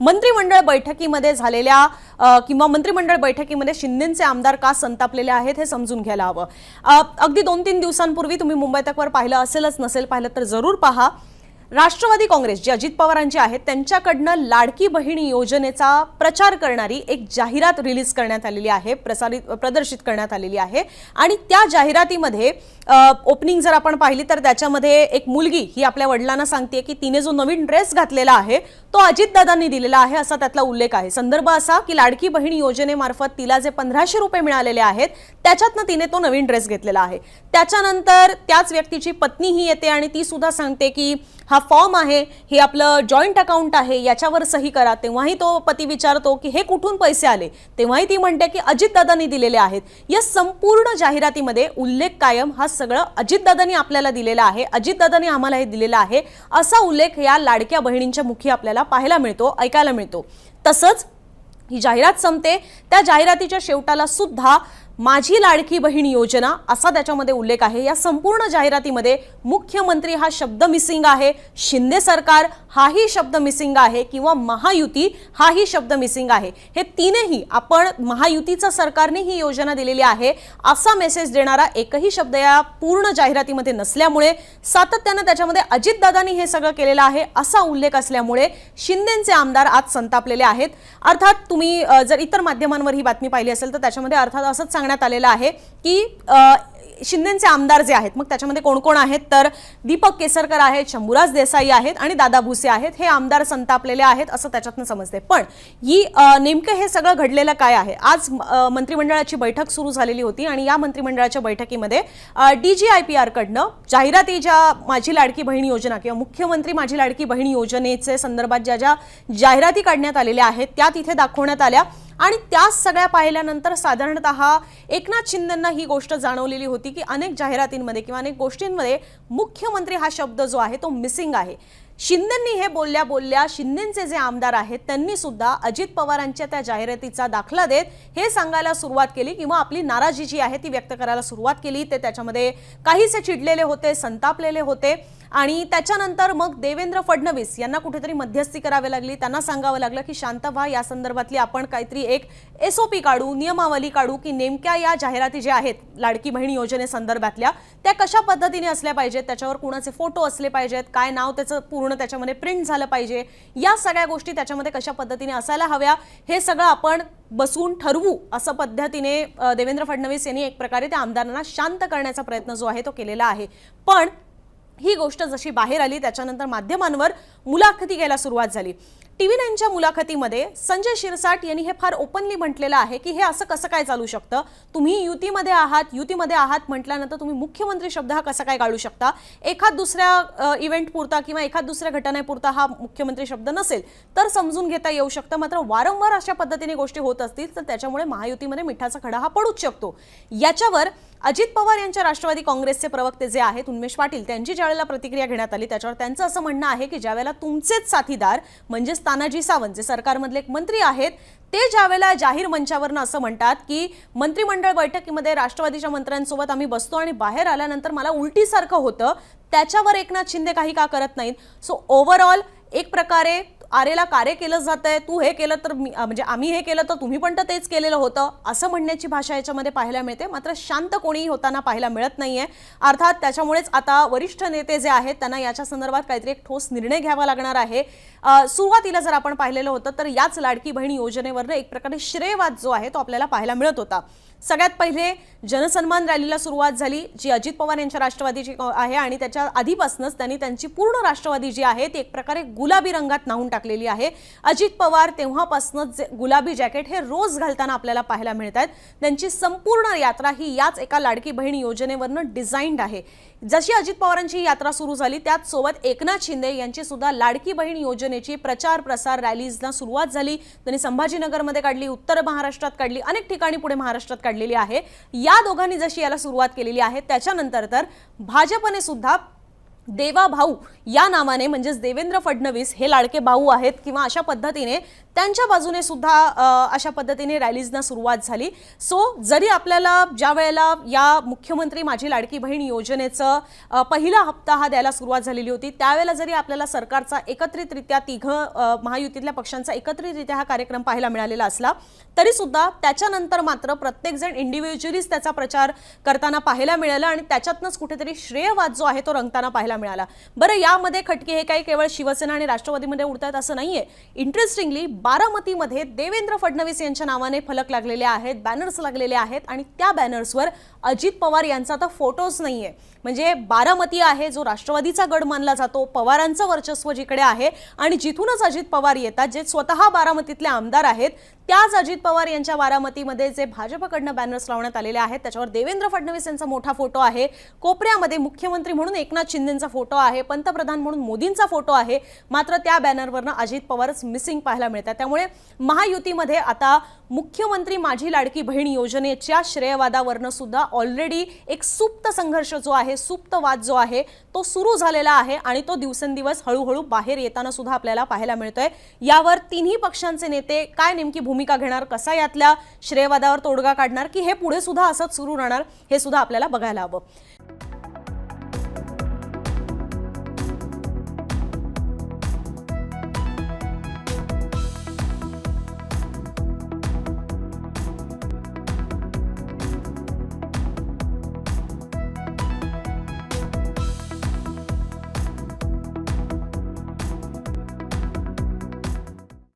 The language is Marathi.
मंत्रिमंडळ बैठकीमध्ये झालेल्या किंवा मंत्रिमंडळ बैठकीमध्ये शिंदेचे आमदार का संतापलेले आहेत हे समजून घ्यायला हवं. अगदी दोन तीन दिवसांपूर्वी तुम्ही मुंबई तकवर पाहिलं असेलच नसेल पाहिलं तर जरूर पहा. राष्ट्रवादी काँग्रेस जी अजित पवारांची आहेत त्यांच्याकडनं लाडकी बहीण योजनेचा प्रचार करणारी एक जाहिरात रिलीज करण्यात आलेली आहे प्रसारित प्रदर्शित करण्यात आलेली आहे. आणि त्या जाहिरातीमध्ये ओपनिंग जर आपण पाहिली तर त्याच्यामध्ये एक मुलगी ही आपल्या वडिलांना सांगते की तिने जो नवीन ड्रेस घातलेला आहे तो अजितदादांनी दिलेला आहे असा त्यातला उल्लेख आहे. संदर्भ असा की लाडकी बहीण योजनेमार्फत तिला जे पंधराशे रुपये मिळालेले आहेत त्याच्यातनं तिने तो नवीन ड्रेस घेतलेला आहे. त्याच्यानंतर त्याच व्यक्तीची पत्नी ही येते आणि ती सुद्धा सांगते की हा फॉर्म आहे हे आपलं जॉईंट अकाउंट आहे याच्यावर सही करा. तेव्हाही तो पती विचारतो की हे कुठून पैसे आले? तेव्हाही ती म्हणते की अजितदादांनी दिलेले आहेत. या संपूर्ण जाहिरातीमध्ये उल्लेख कायम हा सगळं अजितदादांनी आपल्याला दिलेला आहे अजितदादांनी आम्हाला हे दिलेलं आहे असा उल्लेख या लाडक्या बहिणींच्या मुखी आपल्याला पाहायला मिळतो ऐकायला मिळतो. तसंच ही जाहिरात संपते. त्या जाहिरातीच्या शेवटाला सुद्धा माझी लाडकी बहीण योजना असा त्याच्यामध्ये उल्लेख आहे. या संपूर्ण जाहिरातीमध्ये मुख्यमंत्री हा शब्द मिसिंग आहे. शिंदे सरकार हाही शब्द मिसिंग आहे किंवा महायुती हाही शब्द मिसिंग आहे. हे तीनही आपण महायुतीचं सरकारने ही योजना दिलेली आहे. असा मेसेज देणारा एकही शब्द या पूर्ण जाहिरातीमध्ये नसल्यामुळे सातत्यानं त्याच्यामध्ये अजितदादांनी हे सगळं केलेलं आहे असा उल्लेख असल्यामुळे शिंदेचे आमदार आज संतापलेले आहेत. अर्थात तुम्ही जर इतर माध्यमांवर ही बातमी पाहिली असेल तर त्याच्यामध्ये अर्थात असंच सांगण्यात आलेलं आहे की शिंदेचे आमदार जे आहेत मग त्याच्यामध्ये कोण कोण आहेत? तर दीपक केसरकर आहेत शंभूराज देसाई आहेत आणि दादा भुसे आहेत. हे आमदार संतापलेले आहेत असं त्याच्यातनं समजते. पण ही नेमकं हे सगळं घडलेलं काय आहे? आज मंत्रिमंडळाची बैठक सुरू झालेली होती आणि या मंत्रिमंडळाच्या बैठकीमध्ये डी जी आय पी आरकडनं जाहिराती ज्या माझी लाडकी बहीण योजना किंवा मुख्यमंत्री माझी लाडकी बहीण योजनेचे संदर्भात ज्या ज्या जाहिराती काढण्यात आलेल्या आहेत त्या तिथे दाखवण्यात आल्या. आणि त्या सगळ्या पाहिल्यानंतर साधारणतः एकनाथ शिंदेंना ही गोष्ट जाणवलेली होती की अनेक जाहिरातींमध्ये किंवा अनेक गोष्टींमध्ये मुख्यमंत्री हा शब्द जो आहे तो मिसिंग आहे. शिंदेंनी हे बोलल्या बोलल्या शिंदेंचे जे आमदार आहेत त्यांनी सुद्धा अजित पवारांच्या त्या जाहिरातीचा दाखला देत हे सांगायला सुरुवात केली किंवा आपली नाराजी जी आहे ती व्यक्त करायला सुरुवात केली. ते त्याच्यामध्ये काहीसे चिडलेले होते संतापलेले होते. आणि त्याच्यानंतर मग देवेंद्र फडणवीस यांना कुठेतरी मध्यस्थी करावी लागली. त्यांना सांगावं लागलं की शांत व्हा या संदर्भातली आपण काहीतरी एक एस ओ पी काढू नियमावली काढू की नेमक्या या जाहिराती ज्या आहेत लाडकी बहिणी योजनेसंदर्भातल्या त्या कशा पद्धतीने असल्या पाहिजेत? त्याच्यावर कुणाचे फोटो असले पाहिजेत? काय नाव त्याचं पूर्ण त्याच्यामध्ये प्रिंट झालं पाहिजे? या सगळ्या गोष्टी त्याच्यामध्ये कशा पद्धतीने असायला हव्या? हे सगळं आपण बसून ठरवू असं पद्धतीने देवेंद्र फडणवीस यांनी एक प्रकारे त्या आमदारांना शांत करण्याचा प्रयत्न जो आहे तो केलेला आहे. पण ही गोष्ट जशी बाहेर आली त्याच्यानंतर माध्यमांवर मुलाखती घ्यायला सुरुवात झाली. टी व्ही नाईनच्या मुलाखतीमध्ये संजय शिरसाट यांनी हे फार ओपनली म्हटलेलं आहे की हे असं कसं काय चालू शकतं? तुम्ही युतीमध्ये आहात युतीमध्ये आहात म्हटल्यानंतर तुम्ही मुख्यमंत्री शब्द हा कसा काय काढू शकता? एखाद दुसऱ्या इव्हेंट पुरता किंवा एखाद दुसऱ्या घटनेपुरता हा मुख्यमंत्री शब्द नसेल तर समजून घेता येऊ शकतं. मात्र वारंवार अशा पद्धतीने गोष्टी होत असतील तर त्याच्यामुळे महायुतीमध्ये मिठाचा खडा हा पडूच शकतो. याच्यावर अजित पवार यांच्या राष्ट्रवादी काँग्रेसचे प्रवक्ते जे आहेत उन्मेष पाटील त्यांची ज्यावेळेला प्रतिक्रिया घेण्यात आली त्याच्यावर त्यांचं असं म्हणणं आहे की ज्यावेळेला तुमचेच साथीदार म्हणजेच तानाजी सावंत जे सरकारमधले एक मंत्री आहेत ते ज्यावेळेला जाहीर मंचावरनं असं म्हणतात की मंत्रिमंडळ बैठकीमध्ये राष्ट्रवादीच्या मंत्र्यांसोबत आम्ही बसतो आणि बाहेर आल्यानंतर मला उलटीसारखं होतं त्याच्यावर एकनाथ शिंदे काही का करत नाहीत. सो ओव्हरऑल एक प्रकारे आरेला कार्य केलं जात आहे तू हे केलं तर मी- म्हणजे आम्ही हे केलं तर तुम्ही पण तर तेच केलेलं होतं. असं म्हणण्याची भाषा याच्यामध्ये पाहायला मिळते. मात्र शांत कोणीही होताना पाहायला मिळत नाही आहे अर्थात त्याच्यामुळेच आता वरिष्ठ नेते जे आहेत त्यांना याच्या संदर्भात काहीतरी एक ठोस निर्णय घ्यावा लागणार आहे. सुरुवातीला जर आपण पाहिलेलं होतं तर याच लाडकी बहीण योजनेवरनं एक प्रकारे श्रेयवाद जो आहे तो आपल्याला पाहायला मिळत होता. सगळ्यात पहिले जनसन्मान रॅलीला सुरुवात झाली जी अजित पवार यांच्या राष्ट्रवादीची आहे आणि त्याच्या आधीपासूनच त्यांनी त्यांची पूर्ण राष्ट्रवादी जी आहे ती एक प्रकारे गुलाबी रंगात नाहून टाकलेली आहे. अजित पवार तेव्हापासूनच जे गुलाबी जॅकेट हे रोज घालताना आपल्याला पाहायला मिळत आहेत त्यांची संपूर्ण यात्रा ही याच एका लाडकी बहीण योजनेवरनं डिझाईन्ड आहे. जशी अजित पवारांची यात्रा सुरू झाली त्याच सोबत एकनाथ शिंदे यांची सुद्धा लाडकी बहीण योजनेची प्रचार प्रसार रॅलीजना सुरुवात झाली. त्यांनी संभाजीनगरमध्ये काढली उत्तर महाराष्ट्रात काढली अनेक ठिकाणी पुढे महाराष्ट्रात काढलेली आहे. या दोघांनी जशी याला सुरुवात केलेली आहे त्याच्यानंतर तर भाजपने सुद्धा देवा भाऊ या नावाने म्हणजेच देवेंद्र फडणवीस हे लाडके भाऊ आहेत किंवा अशा पद्धतीने त्यांच्या बाजूने सुद्धा अशा पद्धतीने रॅलीजना सुरुवात झाली. सो जरी आपल्याला ज्या वेळेला या मुख्यमंत्री माझी लाडकी बहीण योजनेचं पहिला हप्ता हा द्यायला सुरुवात झालेली होती त्यावेळेला जरी आपल्याला सरकारचा एकत्रितरित्या तिघं महायुतीतल्या पक्षांचा एकत्रितरित्या हा कार्यक्रम पाहायला मिळालेला असला तरीसुद्धा त्याच्यानंतर मात्र प्रत्येकजण इंडिव्हिज्युअलीच त्याचा प्रचार करताना पाहायला मिळाला आणि त्याच्यातनंच कुठेतरी श्रेयवाद जो आहे तो रंगताना पाहायला मिळाला. बरं यामध्ये खटके हे काही केवळ शिवसेना आणि राष्ट्रवादीमध्ये उडतात असं नाहीये. इंटरेस्टिंगली बारामतीमध्ये देवेंद्र फडणवीस यांच्या नावाने फलक लागलेले आहेत बॅनर्स लागलेले आहेत आणि त्या बॅनर्सवर अजित पवार यांचा तर फोटोच नाहीये. म्हणजे बारामती आहे जो राष्ट्रवादीचा गड मानला जातो पवारांचं वर्चस्व जिकडे आहे आणि जिथूनच अजित पवार येतात जे स्वतः बारामतीतले आमदार आहेत त्याच अजित पवार यांच्या बारामतीमध्ये जे भाजपकडनं बॅनर्स लावण्यात आलेले आहेत त्याच्यावर देवेंद्र फडणवीस यांचा मोठा फोटो आहे. कोपऱ्यामध्ये मुख्यमंत्री म्हणून एकनाथ मोदींचा फोटो आहे पंतप्रधान म्हणून मोदींचा फोटो आहे मात्र त्या बॅनरवरनं अजित पवारच मिसिंग पाहायला मिळतात त्यामुळे महायुतीमध्ये आता मुख्यमंत्री माझी लाडकी बहीण योजनेच्या श्रेयवादावरनं सुद्धा ऑलरेडी एक सुप्त संघर्ष जो आहे सुप्त वाद जो आहे तो सुरू झालेला आहे आणि तो दिवसेंदिवस हळूहळू बाहेर येताना सुद्धा आपल्याला पाहायला मिळतोय. यावर तिन्ही पक्षांचे नेते काय नेमकी भूमिका घेणार कसा यातल्या श्रेयवादावर तोडगा काढणार की हे पुढे सुद्धा असंच सुरू राहणार हे सुद्धा आपल्याला बघायला हवं.